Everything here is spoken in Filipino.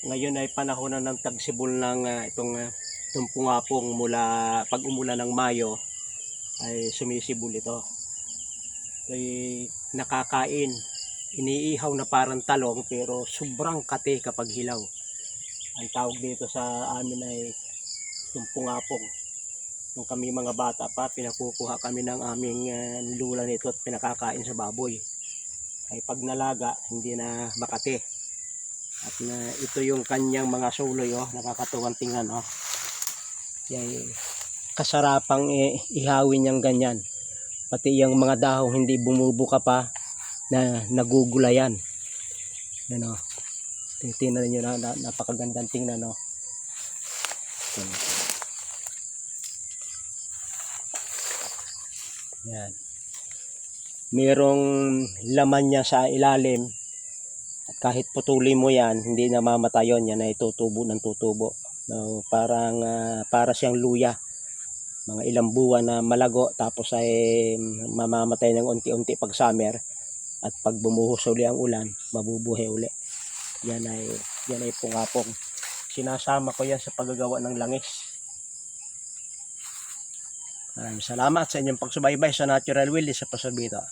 Ngayon ay panahon na ng tagsibol ng ah, itong uh, tumpungapong mula pag umulan ng Mayo ay sumisibol ito. Ito'y nakakain. Iniihaw na parang talong pero sobrang kate kapag hilaw. Ang tawag dito sa amin ay tumpungapong. Nung kami mga bata pa, pinakukuha kami ng aming ah, lula nito at pinakakain sa baboy. Ay pag nalaga, hindi na makate. At na ito yung kanyang mga suloy, oh, nakakatuwang tingnan, oh. Yan, kasarapang eh, ihawin niyang ganyan. Pati yung mga dahong hindi bumubuka pa na nagugulayan. Ano, tingnan niyo na, na napakagandang tingnan, no. Yan. Yan. Merong laman niya sa ilalim at kahit putulin mo yan, hindi namamatay yun. Yan ay tutubo ng tutubo. No, parang ah, para siyang luya. Mga ilang buwan na malago tapos ay mamamatay ng unti-unti pag summer at pag bumuhos uli ang ulan, mabubuhay uli. Yan ay yan ay pungapong. Sinasama ko yan sa paggagawa ng langis. Maraming salamat sa inyong pagsubaybay sa Natural Will sa Pasabita.